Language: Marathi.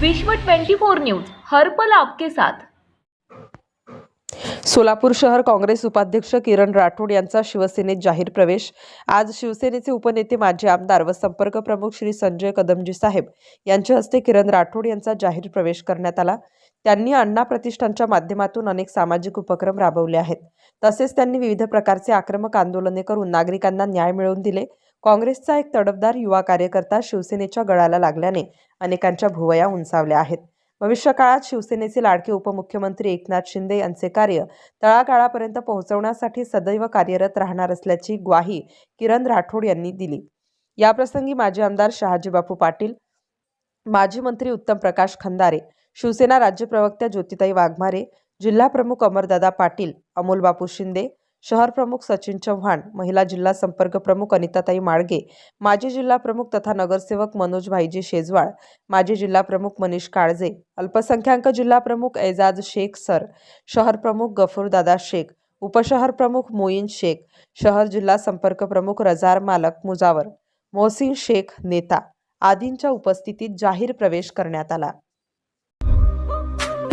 विश्व 24 न्यूज हर पल आपके साथ. सोलापूर शहर काँग्रेस उपाध्यक्ष किरण राठोड यांचा शिवसेनेत जाहीर प्रवेश. आज शिवसेनेचे उपनेते माजी आमदार व संपर्क प्रमुख श्री संजय कदमजी साहेब यांच्या हस्ते किरण राठोड यांचा जाहीर प्रवेश करण्यात आला. त्यांनी अण्णा प्रतिष्ठानच्या माध्यमातून अनेक सामाजिक उपक्रम राबवले आहेत. तसेच त्यांनी विविध प्रकारचे आक्रमक आंदोलने करून नागरिकांना न्याय मिळवून दिले. काँग्रेसचा एक तडफदार युवा कार्यकर्ता शिवसेनेच्या गळाला लागल्याने अनेकांच्या भुवया उंचावल्या आहेत. भविष्यकाळात शिवसेनेचे लाडके उपमुख्यमंत्री एकनाथ शिंदे यांचे कार्य तळागाळापर्यंत पोहोचवण्यासाठी सदैव कार्यरत राहणार असल्याची ग्वाही किरण राठोड यांनी दिली. याप्रसंगी माजी आमदार शहाजीबापू पाटील माजी मंत्री उत्तम प्रकाश खंदारे शिवसेना राज्य प्रवक्त्या ज्योतिताई वाघमारे जिल्हा प्रमुख अमरदादा पाटील अमोल बापू शिंदे शहर प्रमुख सचिन चव्हाण महिला जिल्हा संपर्क प्रमुख अनिताताई माळगे माजी जिल्हा प्रमुख तथा नगरसेवक मनोज भाईजी शेजवाळ माजी जिल्हा प्रमुख मनीष काळजे अल्पसंख्याक जिल्हा प्रमुख एजाज शेख सर शहर प्रमुख गफूरदादा शेख उपशहर प्रमुख मोईन शेख शहर जिल्हा संपर्क प्रमुख रजार मालक मुजावर मोहसिन शेख नेता आदींच्या उपस्थितीत जाहीर प्रवेश करण्यात आला.